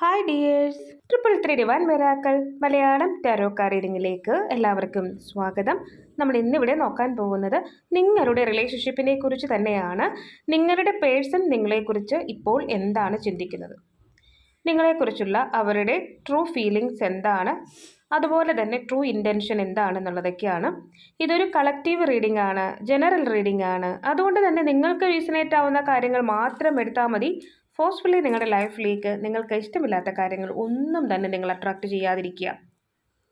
Hi dears triple three divine miracles Malayalam tarot card റീഡിങ്ങിലേക്ക് എല്ലാവർക്കും സ്വാഗതം. നമ്മൾ ഇന്നിവിടെ നോക്കാൻ പോകുന്നത് നിങ്ങളുടെ റിലേഷൻഷിപ്പിനെ കുറിച്ച് തന്നെയാണ്. നിങ്ങളുടെ പേഴ്സൺ നിങ്ങളെക്കുറിച്ച് ഇപ്പോൾ എന്താണ് ചിന്തിക്കുന്നത്? നിങ്ങളെക്കുറിച്ചുള്ള അവരുടെ ട്രൂ ഫീലിങ്സ് എന്താണ്? അതുപോലെ തന്നെ ട്രൂ ഇന്റൻഷൻ എന്താണെന്നുള്ളതൊക്കെയാണ്. ഇതൊരു കളക്റ്റീവ് റീഡിംഗ് ആണ് ജനറൽ റീഡിംഗ് ആണ്. അതുകൊണ്ട് തന്നെ നിങ്ങൾക്ക് റീസണേറ്റ് ആവുന്ന കാര്യങ്ങൾ മാത്രം എടുത്താൽ മതി. ഫോഴ്സ്ഫുള്ളി നിങ്ങളുടെ ലൈഫിലേക്ക് നിങ്ങൾക്ക് ഇഷ്ടമില്ലാത്ത കാര്യങ്ങൾ ഒന്നും തന്നെ നിങ്ങൾ അട്രാക്റ്റ് ചെയ്യാതിരിക്കുക.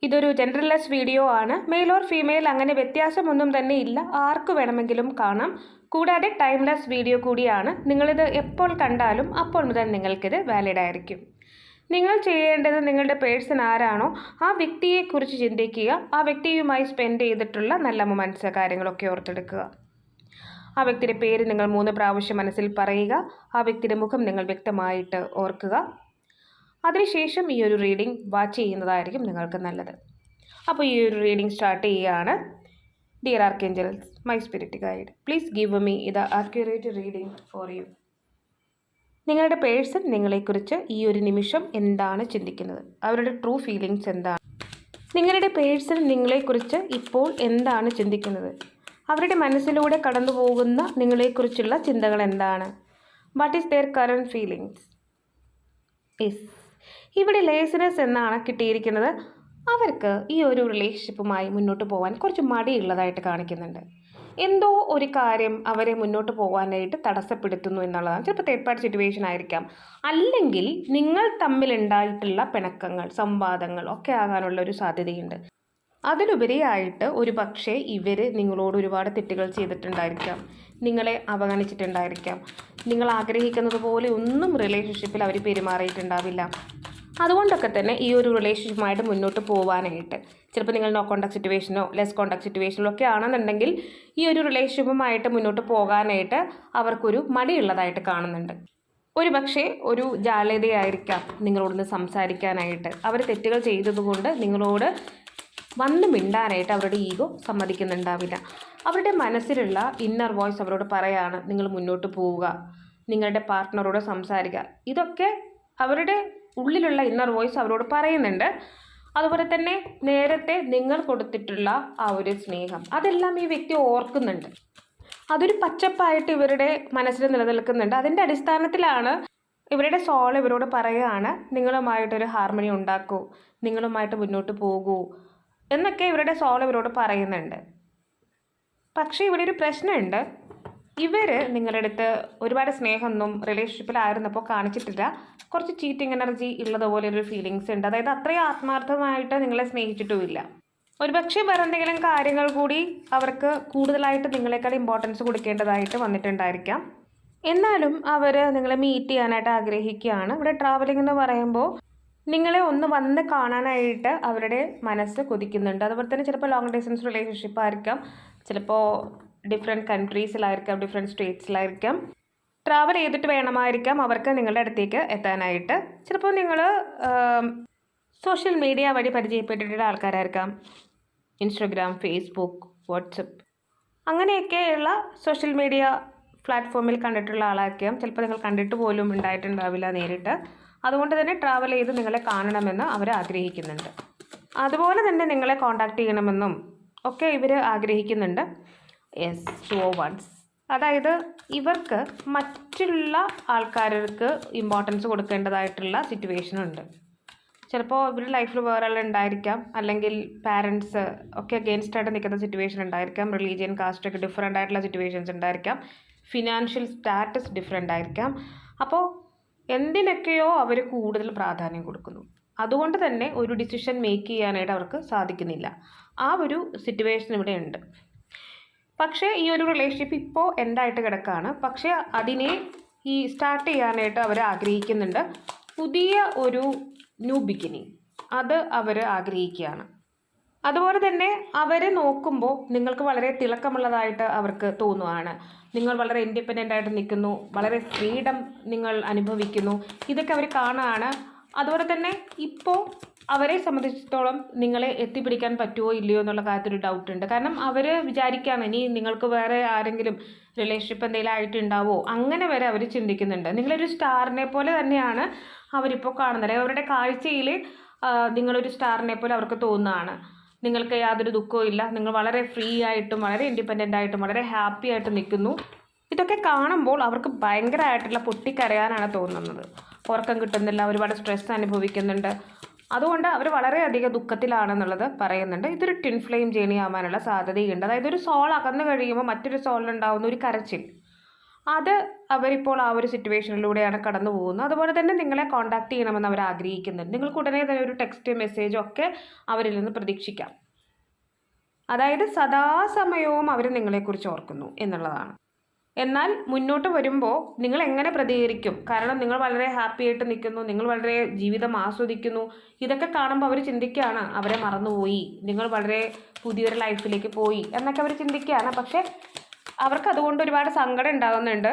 ഇതൊരു ജെൻഡർലെസ് വീഡിയോ ആണ്. മെയിൽ ഓർ ഫീമെയിൽ അങ്ങനെ വ്യത്യാസമൊന്നും തന്നെ ഇല്ല. ആർക്ക് വേണമെങ്കിലും കാണാം. കൂടാതെ ടൈംലെസ് വീഡിയോ കൂടിയാണ്. നിങ്ങളിത് എപ്പോൾ കണ്ടാലും അപ്പോൾ മുതൽ നിങ്ങൾക്കിത് വാലിഡ് ആയിരിക്കും. നിങ്ങൾ ചെയ്യേണ്ടത് നിങ്ങളുടെ പേഴ്സൺ ആരാണോ ആ വ്യക്തിയെക്കുറിച്ച് ചിന്തിക്കുക. ആ വ്യക്തിയുമായി സ്പെൻഡ് ചെയ്തിട്ടുള്ള നല്ല മൊമെന്റ്സ് കാര്യങ്ങളൊക്കെ ഓർത്തെടുക്കുക. ആ വ്യക്തിയുടെ പേര് നിങ്ങൾ മൂന്ന് പ്രാവശ്യം മനസ്സിൽ പറയുക. ആ വ്യക്തിയുടെ മുഖം നിങ്ങൾ വ്യക്തമായിട്ട് ഓർക്കുക. അതിനുശേഷം ഈ ഒരു റീഡിംഗ് വാച്ച് ചെയ്യുന്നതായിരിക്കും നിങ്ങൾക്ക് നല്ലത്. അപ്പോൾ ഈ ഒരു റീഡിംഗ് സ്റ്റാർട്ട് ചെയ്യുകയാണ്. Dear archangels my spirit guide please give me ഇത് ആക്യുറേറ്റ് റീഡിംഗ് ഫോർ യു നിങ്ങളുടെ പേഴ്സൺ നിങ്ങളെക്കുറിച്ച് ഈ ഒരു നിമിഷം എന്താണ് ചിന്തിക്കുന്നത്? അവരുടെ ട്രൂ ഫീലിങ്സ് എന്താണ്? നിങ്ങളുടെ പേഴ്സൺ നിങ്ങളെക്കുറിച്ച് ഇപ്പോൾ എന്താണ് ചിന്തിക്കുന്നത്? അവരുടെ മനസ്സിലൂടെ കടന്നു പോകുന്ന നിങ്ങളെക്കുറിച്ചുള്ള ചിന്തകൾ എന്താണ്? What is there current feelings yes ഇവിടെ ലേസിനെസ് എന്നാണ് കിട്ടിയിരിക്കുന്നത്. അവർക്ക് ഈ ഒരു റിലേഷൻഷിപ്പുമായി മുന്നോട്ട് പോകാൻ കുറച്ച് മടിയുള്ളതായിട്ട് കാണിക്കുന്നുണ്ട്. എന്തോ ഒരു കാര്യം അവരെ മുന്നോട്ട് പോകാനായിട്ട് തടസ്സപ്പെടുത്തുന്നു എന്നുള്ളതാണ്. ചിലപ്പോൾ തേർഡ് പാർട്ടി സിറ്റുവേഷൻ ആയിരിക്കാം. അല്ലെങ്കിൽ നിങ്ങൾ തമ്മിലുണ്ടായിട്ടുള്ള പിണക്കങ്ങൾ സംവാദങ്ങൾ ഒക്കെ ആകാനുള്ള ഒരു സാധ്യതയുണ്ട്. അതിലുപരിയായിട്ട് ഒരു പക്ഷേ ഇവർ നിങ്ങളോട് ഒരുപാട് തെറ്റുകൾ ചെയ്തിട്ടുണ്ടായിരിക്കാം. നിങ്ങളെ അവഗണിച്ചിട്ടുണ്ടായിരിക്കാം. നിങ്ങൾ ആഗ്രഹിക്കുന്നത് പോലെ ഒന്നും റിലേഷൻഷിപ്പിൽ അവർ പെരുമാറിയിട്ടുണ്ടാവില്ല. അതുകൊണ്ടൊക്കെ തന്നെ ഈ ഒരു റിലേഷൻഷിപ്പുമായിട്ട് മുന്നോട്ട് പോകാനായിട്ട് ചിലപ്പോൾ നിങ്ങൾ നോ കോണ്ടാക്ട് സിറ്റുവേഷനോ ലെസ് കോണ്ടാക്ട് സിറ്റുവേഷനോ ഒക്കെ ആണെന്നുണ്ടെങ്കിൽ ഈ ഒരു റിലേഷൻഷിപ്പുമായിട്ട് മുന്നോട്ട് പോകാനായിട്ട് അവർക്കൊരു മടിയുള്ളതായിട്ട് കാണുന്നുണ്ട്. ഒരു പക്ഷേ ഒരു ജാലതയായിരിക്കാം നിങ്ങളോടൊന്ന് സംസാരിക്കാനായിട്ട്. അവർ തെറ്റുകൾ ചെയ്തതുകൊണ്ട് നിങ്ങളോട് വന്ന് മിണ്ടാനായിട്ട് അവരുടെ ഈഗോ സമ്മതിക്കുന്നുണ്ടാവില്ല. അവരുടെ മനസ്സിലുള്ള ഇന്നർ വോയിസ് അവരോട് പറയാണ് നിങ്ങൾ മുന്നോട്ട് പോവുക. നിങ്ങളുടെ പാർട്ട്ണറോട് സംസാരിക്കുക. ഇതൊക്കെ അവരുടെ ഉള്ളിലുള്ള ഇന്നർ വോയിസ് അവരോട് പറയുന്നുണ്ട്. അതുപോലെ തന്നെ നേരത്തെ നിങ്ങൾ കൊടുത്തിട്ടുള്ള ആ ഒരു സ്നേഹം അതെല്ലാം ഈ വ്യക്തി ഓർക്കുന്നുണ്ട്. അതൊരു പച്ചപ്പായിട്ട് ഇവരുടെ മനസ്സിൽ നിലനിൽക്കുന്നുണ്ട്. അതിന്റെ അടിസ്ഥാനത്തിലാണ് ഇവരുടെ സോൾ ഇവരോട് പറയുകയാണ് നിങ്ങളുമായിട്ടൊരു ഹാർമണി ഉണ്ടാക്കൂ. നിങ്ങളുമായിട്ട് മുന്നോട്ട് പോകൂ. എന്നൊക്കെ ഇവരുടെ സോൾ ഇവരോട് പറയുന്നുണ്ട്. പക്ഷേ ഇവിടെ ഒരു പ്രശ്നമുണ്ട്. ഇവർ നിങ്ങളുടെ അടുത്ത് ഒരുപാട് സ്നേഹമൊന്നും റിലേഷൻഷിപ്പിലായിരുന്നപ്പോൾ കാണിച്ചിട്ടില്ല. കുറച്ച് ചീറ്റിംഗ് എനർജി ഉള്ളതുപോലെ ഒരു ഫീലിങ്സ് ഉണ്ട്. അതായത് അത്രയും ആത്മാർത്ഥമായിട്ട് നിങ്ങളെ സ്നേഹിച്ചിട്ടുമില്ല. ഒരുപക്ഷെ വേറെ എന്തെങ്കിലും കാര്യങ്ങൾ കൂടി അവർക്ക് കൂടുതലായിട്ട് നിങ്ങളെക്കാൾ ഇമ്പോർട്ടൻസ് കൊടുക്കേണ്ടതായിട്ട് വന്നിട്ടുണ്ടായിരിക്കാം. എന്നാലും അവർ നിങ്ങളെ മീറ്റ് ചെയ്യാനായിട്ട് ആഗ്രഹിക്കുകയാണ്. ഇവിടെ ട്രാവലിംഗ് എന്ന് പറയുമ്പോൾ നിങ്ങളെ ഒന്ന് വന്ന് കാണാനായിട്ട് അവരുടെ മനസ്സ് കൊതിക്കുന്നുണ്ട്. അതുപോലെ തന്നെ ചിലപ്പോൾ ലോങ് ഡിസ്റ്റൻസ് റിലേഷൻഷിപ്പ് ആയിരിക്കാം. ചിലപ്പോൾ ഡിഫറെന്റ് കൺട്രീസിലായിരിക്കാം ഡിഫറെന്റ് സ്റ്റേറ്റ്സിലായിരിക്കാം ട്രാവൽ ചെയ്തിട്ട് വേണമായിരിക്കാം അവർക്ക് നിങ്ങളുടെ അടുത്തേക്ക് എത്താനായിട്ട്. ചിലപ്പോൾ നിങ്ങൾ സോഷ്യൽ മീഡിയ വഴി പരിചയപ്പെട്ടിട്ടുള്ള ആൾക്കാരായിരിക്കാം. ഇൻസ്റ്റഗ്രാം ഫേസ്ബുക്ക് വാട്സപ്പ് അങ്ങനെയൊക്കെയുള്ള സോഷ്യൽ മീഡിയ പ്ലാറ്റ്ഫോമിൽ കണ്ടിട്ടുള്ള ആളായിരിക്കാം. ചിലപ്പോൾ നിങ്ങൾ കണ്ടിട്ട് പോലും ഉണ്ടായിട്ടുണ്ടാവില്ല നേരിട്ട്. അതുകൊണ്ട് തന്നെ ട്രാവൽ ചെയ്ത് നിങ്ങളെ കാണണമെന്ന് അവർ ആഗ്രഹിക്കുന്നുണ്ട്. അതുപോലെ തന്നെ നിങ്ങളെ കോണ്ടാക്ട് ചെയ്യണമെന്നും ഒക്കെ ഇവർ ആഗ്രഹിക്കുന്നുണ്ട്. എസ് ടു വൺസ് അതായത് ഇവർക്ക് മറ്റുള്ള ആൾക്കാർക്ക് ഇമ്പോർട്ടൻസ് കൊടുക്കേണ്ടതായിട്ടുള്ള സിറ്റുവേഷൻ ഉണ്ട്. ചിലപ്പോൾ ഇവരുടെ ലൈഫിൽ വേറെ ആൾ ഉണ്ടായിരിക്കാം. അല്ലെങ്കിൽ പാരൻസ് ഒക്കെ അഗെയിൻസ്റ്റ് ആയിട്ട് നിൽക്കുന്ന സിറ്റുവേഷൻ ഉണ്ടായിരിക്കാം. റിലീജിയൻ കാസ്റ്റ് ഒക്കെ ഡിഫറെന്റ് ആയിട്ടുള്ള സിറ്റുവേഷൻസ് ഉണ്ടായിരിക്കാം. ഫിനാൻഷ്യൽ സ്റ്റാറ്റസ് ഡിഫറെന്റ് ആയിരിക്കാം. അപ്പോൾ എന്തിനൊക്കെയോ അവർ കൂടുതൽ പ്രാധാന്യം കൊടുക്കുന്നു. അതുകൊണ്ട് തന്നെ ഒരു ഡിസിഷൻ മേക്ക് ചെയ്യാനായിട്ട് അവർക്ക് സാധിക്കുന്നില്ല. ആ ഒരു സിറ്റുവേഷൻ ഇവിടെ ഉണ്ട്. പക്ഷേ ഈ ഒരു റിലേഷൻഷിപ്പ് ഇപ്പോൾ എന്തായിട്ട് കിടക്കുകയാണ് പക്ഷേ അതിനെ ഈ സ്റ്റാർട്ട് ചെയ്യാനായിട്ട് അവർ ആഗ്രഹിക്കുന്നുണ്ട്. പുതിയ ഒരു ന്യൂ ബിഗിനിങ് അത് അവർ ആഗ്രഹിക്കുകയാണ്. അതുപോലെ തന്നെ അവരെ നോക്കുമ്പോൾ നിങ്ങൾക്ക് വളരെ തിളക്കമുള്ളതായിട്ട് അവർക്ക് തോന്നുവാണ്. നിങ്ങൾ വളരെ ഇൻഡിപെൻഡന്റ് ആയിട്ട് നിൽക്കുന്നു വളരെ ഫ്രീഡം നിങ്ങൾ അനുഭവിക്കുന്നു. ഇതൊക്കെ അവർ കാണുകയാണ് അതുപോലെ തന്നെ ഇപ്പോൾ അവരെ സംബന്ധിച്ചിടത്തോളം നിങ്ങളെ എത്തിപ്പിടിക്കാൻ പറ്റുമോ ഇല്ലയോ എന്നുള്ള കാര്യത്തിൽ ഡൗട്ട് ഉണ്ട്. കാരണം അവർ വിചാരിക്കുകയാണ് ഇനി നിങ്ങൾക്ക് വേറെ ആരെങ്കിലും റിലേഷൻഷിപ്പ് എന്തെങ്കിലും ആയിട്ടുണ്ടാവോ? അങ്ങനെ വരെ അവർ ചിന്തിക്കുന്നുണ്ട്. നിങ്ങളൊരു സ്റ്റാറിനെ പോലെ തന്നെയാണ് അവരിപ്പോൾ കാണുന്നത്. അവരുടെ കാഴ്ചയിൽ നിങ്ങളൊരു സ്റ്റാറിനെ പോലെ അവർക്ക് തോന്നുന്നതാണ് നിങ്ങൾക്ക് യാതൊരു ദുഃഖവും ഇല്ല. നിങ്ങൾ വളരെ ഫ്രീ ആയിട്ടും വളരെ ഇൻഡിപെൻഡന്റ് ആയിട്ടും വളരെ ഹാപ്പി ആയിട്ട് നിൽക്കുന്നു. ഇതൊക്കെ കാണുമ്പോൾ അവർക്ക് ഭയങ്കരമായിട്ടുള്ള പൊട്ടിക്കരയാനാണ് തോന്നുന്നത്. ഉറക്കം കിട്ടുന്നില്ല ഒരുപാട് സ്ട്രെസ് അനുഭവിക്കുന്നുണ്ട്. അതുകൊണ്ട് അവർ വളരെയധികം ദുഃഖത്തിലാണെന്നുള്ളത് പറയുന്നുണ്ട്. ഇതൊരു ട്വിൻ ഫ്ലെയിം ജേണി ആവാനുള്ള സാധ്യതയുണ്ട്. അതായത് ഒരു സോൾ അകന്നു കഴിയുമ്പോൾ മറ്റൊരു സോളിലുണ്ടാകുന്ന ഒരു കരച്ചിൽ. അത് അവരിപ്പോൾ ആ ഒരു സിറ്റുവേഷനിലൂടെയാണ് കടന്നു പോകുന്നത്. അതുപോലെ തന്നെ നിങ്ങളെ കോൺടാക്ട് ചെയ്യണമെന്ന് അവർ ആഗ്രഹിക്കുന്നുണ്ട്. നിങ്ങൾക്ക് ഉടനെ തന്നെ ഒരു ടെക്സ്റ്റ് മെസ്സേജോ ഒക്കെ അവരിൽ നിന്ന് പ്രതീക്ഷിക്കാം. അതായത് സദാസമയവും അവർ നിങ്ങളെക്കുറിച്ച് ഓർക്കുന്നു എന്നുള്ളതാണ്. എന്നാൽ മുന്നോട്ട് വരുമ്പോൾ നിങ്ങൾ എങ്ങനെ പ്രതികരിക്കും? കാരണം നിങ്ങൾ വളരെ ഹാപ്പി ആയിട്ട് നിൽക്കുന്നു നിങ്ങൾ വളരെ ജീവിതം ആസ്വദിക്കുന്നു. ഇതൊക്കെ കാണുമ്പോൾ അവർ ചിന്തിക്കുകയാണ് അവരെ മറന്നുപോയി. നിങ്ങൾ വളരെ പുതിയൊരു ലൈഫിലേക്ക് പോയി എന്നൊക്കെ അവർ ചിന്തിക്കുകയാണ്. പക്ഷേ അവർക്ക് അതുകൊണ്ട് ഒരുപാട് സങ്കടം ഉണ്ടാകുന്നുണ്ട്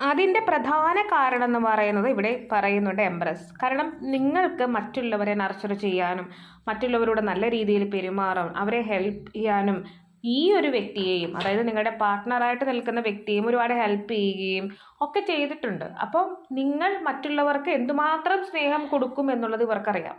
അതിന്റെ പ്രധാന കാരണം എന്ന് പറയുന്നത് ഇവിടെ പറയുന്നുണ്ട് എംബ്രസ് കാരണം നിങ്ങൾക്ക് മറ്റുള്ളവരെ നർച്ചർ ചെയ്യാനും മറ്റുള്ളവരോട് നല്ല രീതിയിൽ പെരുമാറാൻ അവരെ ഹെൽപ്പ് ചെയ്യാനും ഈ ഒരു വ്യക്തിയെയും അതായത് നിങ്ങളുടെ പാർട്ട്ണറായിട്ട് നിൽക്കുന്ന വ്യക്തിയെയും ഒരുപാട് ഹെൽപ്പ് ചെയ്യുകയും ഒക്കെ ചെയ്തിട്ടുണ്ട്. അപ്പം നിങ്ങൾ മറ്റുള്ളവർക്ക് എന്തുമാത്രം സ്നേഹം കൊടുക്കും എന്നുള്ളത് ഇവർക്കറിയാം.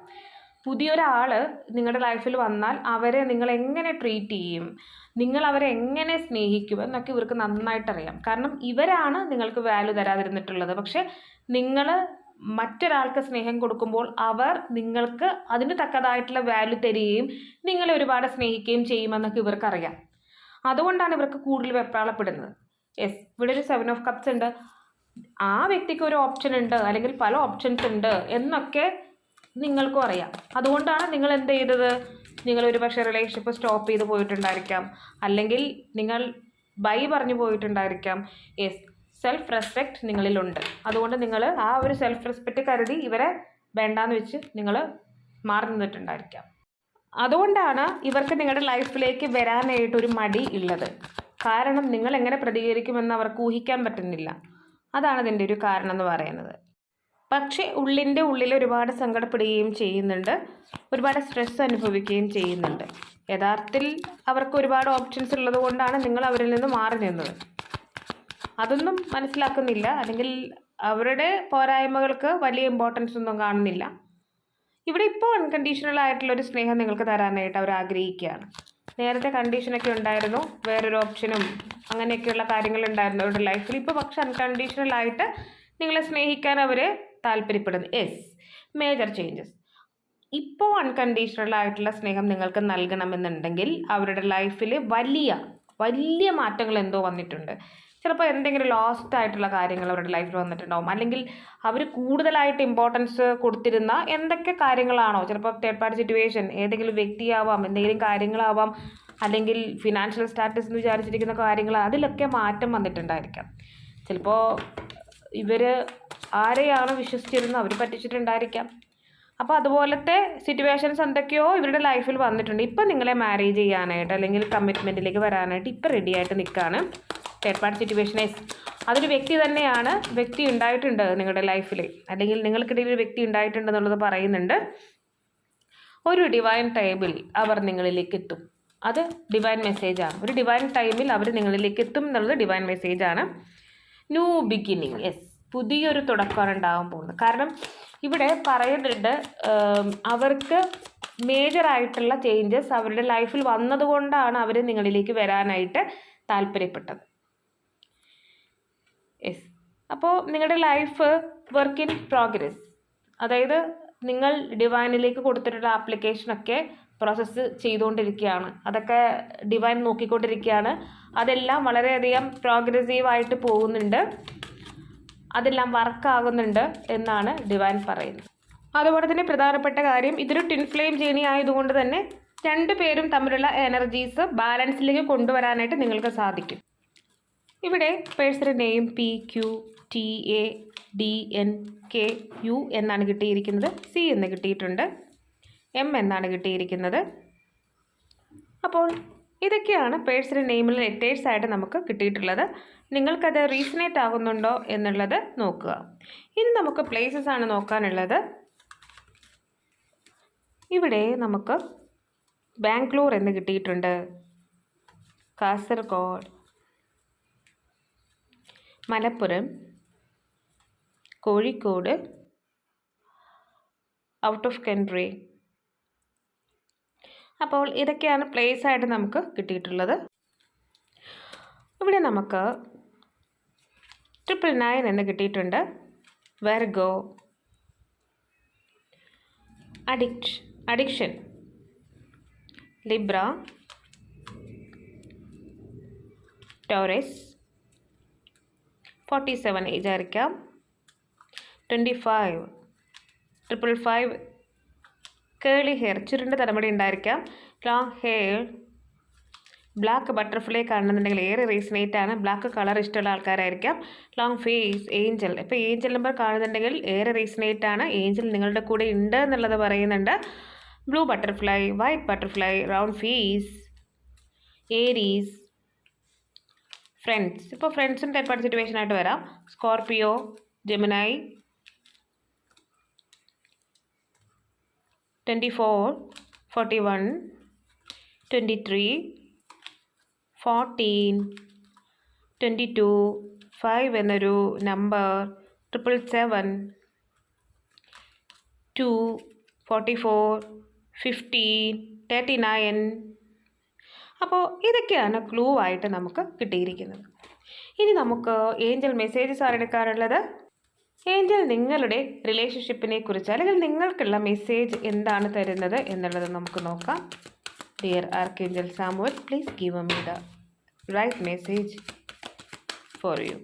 പുതിയൊരാൾ നിങ്ങളുടെ ലൈഫിൽ വന്നാൽ അവരെ നിങ്ങൾ എങ്ങനെ ട്രീറ്റ് ചെയ്യും? നിങ്ങൾ അവരെ എങ്ങനെ സ്നേഹിക്കും? എന്നൊക്കെ ഇവർക്ക് നന്നായിട്ടറിയാം. കാരണം ഇവരാണ് നിങ്ങൾക്ക് വാല്യൂ തരാതിരുന്നിട്ടുള്ളത്. പക്ഷെ നിങ്ങൾ മറ്റൊരാൾക്ക് സ്നേഹം കൊടുക്കുമ്പോൾ അവർ നിങ്ങൾക്ക് അതിന് തക്കതായിട്ടുള്ള വാല്യൂ തരികയും നിങ്ങളെ ഒരുപാട് സ്നേഹിക്കുകയും ചെയ്യുമെന്നൊക്കെ ഇവർക്കറിയാം. അതുകൊണ്ടാണ് ഇവർക്ക് കൂടുതൽ വെപ്രാളപ്പെടുന്നത്. യെസ് ഇവിടെ ഒരു സെവൻ ഓഫ് കപ്സ് ഉണ്ട്. ആ വ്യക്തിക്ക് ഒരു ഓപ്ഷൻ ഉണ്ട് അല്ലെങ്കിൽ പല ഓപ്ഷൻസ് ഉണ്ട് എന്നൊക്കെ നിങ്ങൾക്കും അറിയാം. അതുകൊണ്ടാണ് നിങ്ങൾ എന്ത് ചെയ്തത്? നിങ്ങൾ ഒരു പക്ഷേ റിലേഷൻഷിപ്പ് സ്റ്റോപ്പ് ചെയ്ത് പോയിട്ടുണ്ടായിരിക്കാം. അല്ലെങ്കിൽ നിങ്ങൾ ബൈ പറഞ്ഞു പോയിട്ടുണ്ടായിരിക്കാം. യെസ് സെൽഫ് റെസ്പെക്റ്റ് നിങ്ങളിലുണ്ട്. അതുകൊണ്ട് നിങ്ങൾ ആ ഒരു സെൽഫ് റെസ്പെക്റ്റ് കരുതി ഇവരെ വേണ്ടാന്ന് വെച്ച് നിങ്ങൾ മാറി നിന്നിട്ടുണ്ടായിരിക്കാം. അതുകൊണ്ടാണ് ഇവർക്ക് നിങ്ങളുടെ ലൈഫിലേക്ക് വരാനായിട്ട് ഒരു മടി ഉള്ളത് കാരണം നിങ്ങൾ എങ്ങനെ പ്രതികരിക്കുമെന്ന് അവർക്ക് ഊഹിക്കാൻ പറ്റുന്നില്ല. അതാണ് ഇതിന്റെ ഒരു കാരണം എന്ന് പറയുന്നത്. പക്ഷേ ഉള്ളിന്റെ ഉള്ളിൽ ഒരുപാട് സങ്കടപ്പെടുകയും ചെയ്യുന്നുണ്ട്. ഒരുപാട് സ്ട്രെസ് അനുഭവിക്കുകയും ചെയ്യുന്നുണ്ട്. യഥാർത്ഥത്തിൽ അവർക്ക് ഒരുപാട് ഓപ്ഷൻസ് ഉള്ളത് കൊണ്ടാണ് നിങ്ങൾ അവരിൽ നിന്ന് മാറി നിന്നത്. അതൊന്നും മനസ്സിലാക്കുന്നില്ല. അല്ലെങ്കിൽ അവരുടെ പോരായ്മകൾക്ക് വലിയ ഇമ്പോർട്ടൻസ് ഒന്നും കാണുന്നില്ല. ഇവിടെ ഇപ്പോൾ അൺകണ്ടീഷണൽ ആയിട്ടുള്ളൊരു സ്നേഹം നിങ്ങൾക്ക് തരാനായിട്ട് അവർ ആഗ്രഹിക്കുകയാണ്. നേരത്തെ കണ്ടീഷനൊക്കെ ഉണ്ടായിരുന്നു. വേറൊരു ഓപ്ഷനും അങ്ങനെയൊക്കെയുള്ള കാര്യങ്ങൾ ഉണ്ടായിരുന്നു അവരുടെ ലൈഫിൽ ഇപ്പോൾ പക്ഷെ അൺകണ്ടീഷണൽ ആയിട്ട് നിങ്ങളെ സ്നേഹിക്കാൻ അവർ താല്പര്യപ്പെടുന്നു എസ് മേജർ ചേഞ്ചസ് ഇപ്പോൾ അൺകണ്ടീഷണൽ ആയിട്ടുള്ള സ്നേഹം നിങ്ങൾക്ക് നൽകണമെന്നുണ്ടെങ്കിൽ അവരുടെ ലൈഫിൽ വലിയ വലിയ മാറ്റങ്ങൾ എന്തോ വന്നിട്ടുണ്ട്. ചിലപ്പോൾ എന്തെങ്കിലും ലോസ്റ്റ് ആയിട്ടുള്ള കാര്യങ്ങൾ അവരുടെ ലൈഫിൽ വന്നിട്ടുണ്ടാവും. അല്ലെങ്കിൽ അവർ കൂടുതലായിട്ട് ഇമ്പോർട്ടൻസ് കൊടുത്തിരുന്ന എന്തൊക്കെ കാര്യങ്ങളാണോ ചിലപ്പോൾ തേർഡ് പാർട്ടി സിറ്റുവേഷൻ ഏതെങ്കിലും വ്യക്തിയാവാം എന്തെങ്കിലും കാര്യങ്ങളാവാം അല്ലെങ്കിൽ ഫിനാൻഷ്യൽ സ്റ്റാറ്റസ് എന്ന് വിചാരിച്ചിരിക്കുന്ന കാര്യങ്ങൾ അതിലൊക്കെ മാറ്റം വന്നിട്ടുണ്ടായിരിക്കാം. ചിലപ്പോൾ ഇവർ ആരെയാണ് വിശ്വസിച്ചിരുന്നത് അവർ പറ്റിച്ചിട്ടുണ്ടായിരിക്കാം. അപ്പോൾ അതുപോലത്തെ സിറ്റുവേഷൻസ് എന്തൊക്കെയോ ഇവരുടെ ലൈഫിൽ വന്നിട്ടുണ്ട്. ഇപ്പം നിങ്ങളെ മാരേജ് ചെയ്യാനായിട്ട് അല്ലെങ്കിൽ കമ്മിറ്റ്മെന്റിലേക്ക് വരാനായിട്ട് ഇപ്പം റെഡി ആയിട്ട് നിൽക്കുകയാണ് തേർഡ് പാർട്ടി സിറ്റുവേഷൻ അതൊരു വ്യക്തി തന്നെയാണ് വ്യക്തി ഉണ്ടായിട്ടുണ്ട് നിങ്ങളുടെ ലൈഫിൽ അല്ലെങ്കിൽ നിങ്ങൾക്കിടയിൽ ഒരു വ്യക്തി ഉണ്ടായിട്ടുണ്ട് എന്നുള്ളത് പറയുന്നുണ്ട്. ഒരു ഡിവൈൻ ടൈമിൽ അവർ നിങ്ങളിലേക്ക് എത്തും. അത് ഡിവൈൻ മെസ്സേജാണ് ഒരു ഡിവൈൻ ടൈമിൽ അവർ നിങ്ങളിലേക്ക് എത്തും എന്നുള്ളത് ഡിവൈൻ മെസ്സേജാണ് ന്യൂ ബിഗിനിങ് യെസ് പുതിയൊരു തുടക്കമാണ് ഉണ്ടാകാൻ പോകുന്നത്. കാരണം ഇവിടെ പറയുന്നുണ്ട് അവർക്ക് മേജർ ആയിട്ടുള്ള ചേഞ്ചസ് അവരുടെ ലൈഫിൽ വന്നതുകൊണ്ടാണ് അവർ നിങ്ങളിലേക്ക് വരാനായിട്ട് താല്പര്യപ്പെട്ടത്. യെസ് അപ്പോൾ നിങ്ങളുടെ ലൈഫ് വർക്ക് ഇൻ പ്രോഗ്രസ് അതായത് നിങ്ങൾ ഡിവൈനിലേക്ക് കൊടുത്തിട്ടുള്ള ആപ്ലിക്കേഷനൊക്കെ പ്രോസസ്സ് ചെയ്തുകൊണ്ടിരിക്കുകയാണ്. അതൊക്കെ ഡിവൈൻ നോക്കിക്കൊണ്ടിരിക്കുകയാണ്. അതെല്ലാം വളരെയധികം പ്രോഗ്രസീവായിട്ട് പോകുന്നുണ്ട്. അതെല്ലാം വർക്കാകുന്നുണ്ട് എന്നാണ് ഡിവൈൻ പറയുന്നത്. അതുപോലെ തന്നെ പ്രധാനപ്പെട്ട കാര്യം ഇതൊരു ടിൻ ഫ്ലെയിം ജേണി ആയതുകൊണ്ട് തന്നെ രണ്ട് പേരും തമ്മിലുള്ള എനർജീസ് ബാലൻസിലേക്ക് കൊണ്ടുവരാനായിട്ട് നിങ്ങൾക്ക് സാധിക്കും. ഇവിടെ personal name P Q T A D N K U എന്നാണ് കിട്ടിയിരിക്കുന്നത്. സി എന്ന് കിട്ടിയിട്ടുണ്ട്. എം എന്നാണ് കിട്ടിയിരിക്കുന്നത്. അപ്പോൾ ഇതൊക്കെയാണ് പേഴ്സിന് നെയിമിൽ ലെറ്റേഴ്സ് ആയിട്ട് നമുക്ക് കിട്ടിയിട്ടുള്ളത്. നിങ്ങൾക്കത് റീസണേറ്റ് ആകുന്നുണ്ടോ എന്നുള്ളത് നോക്കുക. ഇനി നമുക്ക് പ്ലേസസ് ആണ് നോക്കാനുള്ളത്. ഇവിടെ നമുക്ക് ബാംഗ്ലൂർ എന്ന് കിട്ടിയിട്ടുണ്ട്. Kasaragod Malappuram Kozhikode out of country അപ്പോൾ ഇതൊക്കെയാണ് പ്ലേസ് ആയിട്ട് നമുക്ക് കിട്ടിയിട്ടുള്ളത്. ഇവിടെ നമുക്ക് ട്രിപ്പിൾ നയൻ എന്ന് കിട്ടിയിട്ടുണ്ട്. Virgo addict addiction Libra Taurus forty seven age ആയിരിക്കാം. Twenty five triple five curly hair. ചുരുണ്ട തലമുടി ഉണ്ടായിരിക്കാം. ലോങ് ഹെയർ ബ്ലാക്ക് ബട്ടർഫ്ലൈ കാണണമെന്നുണ്ടെങ്കിൽ ഏറെ റീസണേറ്റ് ആണ്. ബ്ലാക്ക് കളർ ഇഷ്ടമുള്ള ആൾക്കാരായിരിക്കാം. Long face angel. ഇപ്പോൾ ഏഞ്ചൽ നമ്പർ കാണുന്നുണ്ടെങ്കിൽ ഏറെ റീസണേറ്റ് ആണ്. ഏഞ്ചൽ നിങ്ങളുടെ കൂടെ ഉണ്ട് എന്നുള്ളത് പറയുന്നുണ്ട്. Blue butterfly white butterfly round face Aries friends. ഇപ്പോൾ ഫ്രണ്ട്സും ടൈപ്പ് സിറ്റുവേഷൻ ആയിട്ട് വരാം. Scorpio Gemini twenty four forty one twenty three fourteen twenty two five എന്നൊരു number triple seven two forty four fifteen thirty nine അപ്പോൾ ഇതൊക്കെയാണ് clue ആയിട്ട് നമുക്ക് കിട്ടിയിരിക്കുന്നത്. ഇനി നമുക്ക് ഏഞ്ചൽ മെസ്സേജസ് ആണ് എടുക്കാറുള്ളത് ഏഞ്ചൽ നിങ്ങളുടെ റിലേഷൻഷിപ്പിനെ കുറിച്ച് അല്ലെങ്കിൽ നിങ്ങൾക്കുള്ള മെസ്സേജ് എന്താണ് തരുന്നത് എന്നുള്ളത് നമുക്ക് നോക്കാം. Dear archangel Samuel please give me the right message for you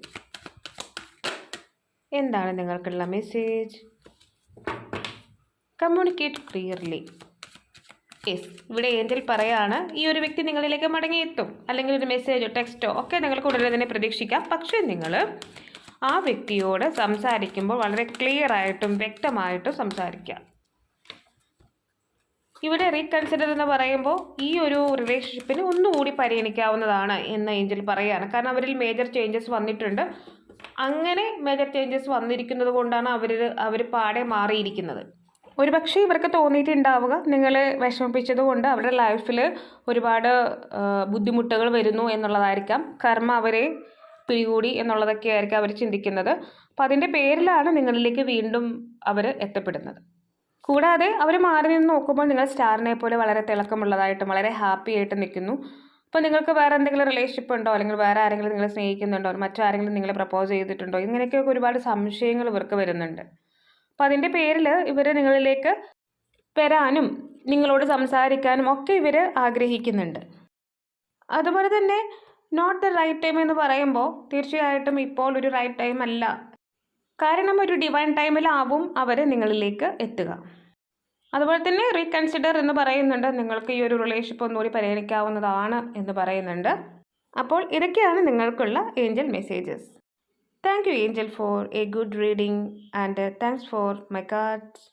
എന്താണ് നിങ്ങൾക്കുള്ള മെസ്സേജ് കമ്മ്യൂണിക്കേറ്റ് ക്ലിയർലി യെസ് ഇവിടെ ഏഞ്ചൽ പറയാണ് ഈ ഒരു വ്യക്തി നിങ്ങളിലേക്ക് മടങ്ങിയെത്തും. അല്ലെങ്കിൽ ഒരു മെസ്സേജോ ടെക്സ്റ്റോ ഒക്കെ നിങ്ങൾക്ക് ഉടനെ തന്നെ പ്രതീക്ഷിക്കാം. പക്ഷേ നിങ്ങൾ ആ വ്യക്തിയോട് സംസാരിക്കുമ്പോൾ വളരെ ക്ലിയർ ആയിട്ടും വ്യക്തമായിട്ടും സംസാരിക്കുക ഇവിടെ റീകൺസിഡർ എന്ന് പറയുമ്പോൾ ഈ ഒരു റിലേഷൻഷിപ്പിന് ഒന്നുകൂടി പരിഗണിക്കാവുന്നതാണ് എന്ന് ഏഞ്ചൽ പറയുകയാണ്. കാരണം അവരിൽ മേജർ ചേഞ്ചസ് വന്നിട്ടുണ്ട്. അങ്ങനെ മേജർ ചേഞ്ചസ് വന്നിരിക്കുന്നത് കൊണ്ടാണ് അവർ അവർ പാടെ മാറിയിരിക്കുന്നത്. ഒരുപക്ഷെ ഇവർക്ക് തോന്നിയിട്ടുണ്ടാവുക നിങ്ങളെ വിഷമിപ്പിച്ചത് കൊണ്ട് അവരുടെ ലൈഫിൽ ഒരുപാട് ബുദ്ധിമുട്ടുകൾ വരുന്നു എന്നുള്ളതായിരിക്കാം. കർമ്മ അവരെ പിടികൂടി എന്നുള്ളതൊക്കെ ആയിരിക്കും അവർ ചിന്തിക്കുന്നത്. അപ്പോൾ അതിന്റെ പേരിലാണ് നിങ്ങളിലേക്ക് വീണ്ടും അവർ എത്തപ്പെടുന്നത്. കൂടാതെ അവർ മാറി നിന്ന് നോക്കുമ്പോൾ നിങ്ങൾ സ്റ്റാറിനെ പോലെ വളരെ തിളക്കമുള്ളതായിട്ടും വളരെ ഹാപ്പി ആയിട്ട് നിൽക്കുന്നു. അപ്പോൾ നിങ്ങൾക്ക് വേറെ എന്തെങ്കിലും റിലേഷൻഷിപ്പ് ഉണ്ടോ? അല്ലെങ്കിൽ വേറെ ആരെങ്കിലും നിങ്ങളെ സ്നേഹിക്കുന്നുണ്ടോ? മറ്റാരെങ്കിലും നിങ്ങളെ പ്രപ്പോസ് ചെയ്തിട്ടുണ്ടോ? ഇങ്ങനെയൊക്കെ ഒരുപാട് സംശയങ്ങൾ ഇവർക്ക് വരുന്നുണ്ട്. അപ്പോൾ അതിന്റെ പേരിൽ ഇവർ നിങ്ങളിലേക്ക് വരാനും നിങ്ങളോട് സംസാരിക്കാനും ഒക്കെ ഇവർ ആഗ്രഹിക്കുന്നുണ്ട്. അതുപോലെ തന്നെ നോട്ട് ദ റൈറ്റ് ടൈം എന്ന് പറയുമ്പോൾ തീർച്ചയായിട്ടും ഇപ്പോൾ ഒരു റൈറ്റ് ടൈം അല്ല. കാരണം ഒരു ഡിവൈൻ ടൈമിലാവും അവർ നിങ്ങളിലേക്ക് എത്തുക. അതുപോലെ തന്നെ റീകൺസിഡർ എന്ന് പറയുന്നുണ്ട്. നിങ്ങൾക്ക് ഈ ഒരു റിലേഷൻഷിപ്പ് ഒന്നുകൂടി പരിഗണിക്കാവുന്നതാണ് എന്ന് പറയുന്നുണ്ട്. അപ്പോൾ ഇതൊക്കെയാണ് നിങ്ങൾക്കുള്ള angel messages thank you angel for a good reading and thanks for my cards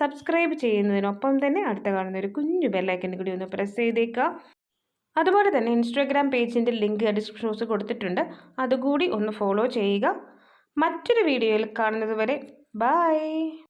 subscribe ചെയ്യുന്നതിനൊപ്പം തന്നെ അടുത്ത കാണുന്ന ഒരു കുഞ്ഞു ബെല്ലൈക്കൻ കൂടി ഒന്ന് പ്രസ് ചെയ്തേക്കുക. അതുപോലെ തന്നെ ഇൻസ്റ്റാഗ്രാം പേജിന്റെ ലിങ്ക് ഡിസ്ക്രിപ്ഷൻ ബോക്സ് കൊടുത്തിട്ടുണ്ട്. അതുകൂടി ഒന്ന് ഫോളോ ചെയ്യുക. മറ്റൊരു വീഡിയോയിൽ കാണുന്നത് വരെ Bye.